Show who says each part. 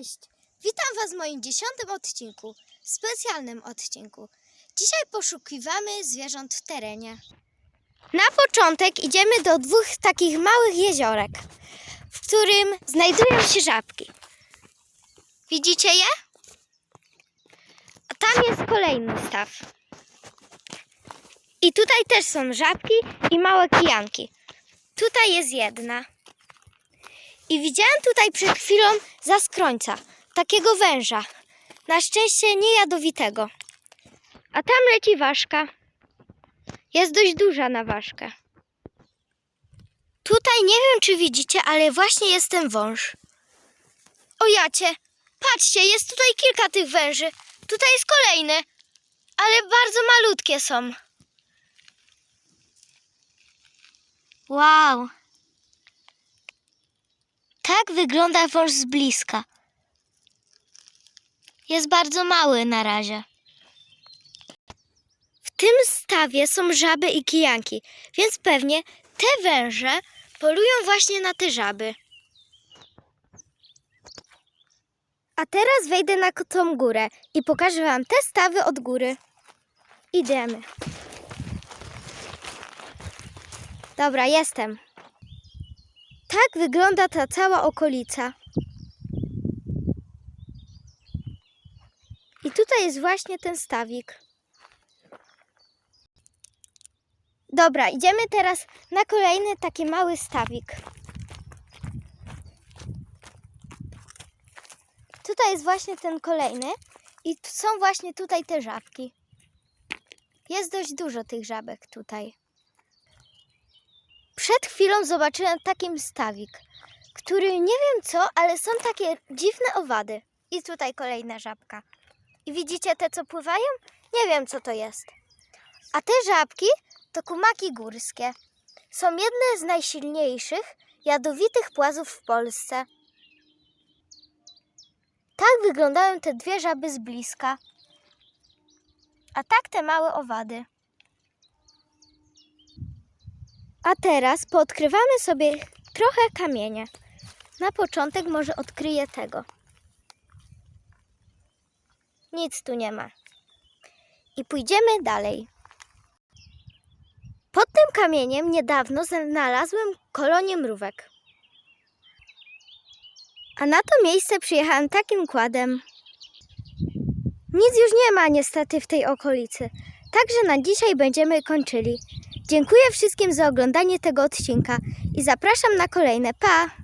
Speaker 1: Cześć! Witam Was w moim dziesiątym odcinku, specjalnym odcinku. Dzisiaj poszukiwamy zwierząt w terenie. Na początek idziemy do dwóch takich małych jeziorek, w którym znajdują się żabki. Widzicie je? A tam jest kolejny staw. I tutaj też są żabki i małe kijanki. Tutaj jest jedna. I widziałam tutaj przed chwilą zaskrońca, takiego węża. Na szczęście nie jadowitego. A tam leci ważka. Jest dość duża na ważkę. Tutaj nie wiem, czy widzicie, ale właśnie jest ten wąż. O jacie, patrzcie, jest tutaj kilka tych węży. Tutaj jest kolejny, ale bardzo malutkie są. Wow. Tak wygląda wąż z bliska. Jest bardzo mały na razie. W tym stawie są żaby i kijanki, więc pewnie te węże polują właśnie na te żaby. A teraz wejdę na tą górę i pokażę Wam te stawy od góry. Idziemy. Dobra, jestem. Tak wygląda ta cała okolica. I tutaj jest właśnie ten stawik. Dobra, idziemy teraz na kolejny taki mały stawik. Tutaj jest właśnie ten kolejny i są właśnie tutaj te żabki. Jest dość dużo tych żabek tutaj. Przed chwilą zobaczyłem taki stawik, który nie wiem co, ale są takie dziwne owady. I tutaj kolejna żabka. I widzicie te, co pływają? Nie wiem, co to jest. A te żabki to kumaki górskie. Są jedne z najsilniejszych, jadowitych płazów w Polsce. Tak wyglądają te dwie żaby z bliska. A tak te małe owady. A teraz poodkrywamy sobie trochę kamienie. Na początek może odkryję tego. Nic tu nie ma. I pójdziemy dalej. Pod tym kamieniem niedawno znalazłem kolonię mrówek. A na to miejsce przyjechałem takim kładem. Nic już nie ma niestety w tej okolicy. Także na dzisiaj będziemy kończyli. Dziękuję wszystkim za oglądanie tego odcinka i zapraszam na kolejne. Pa!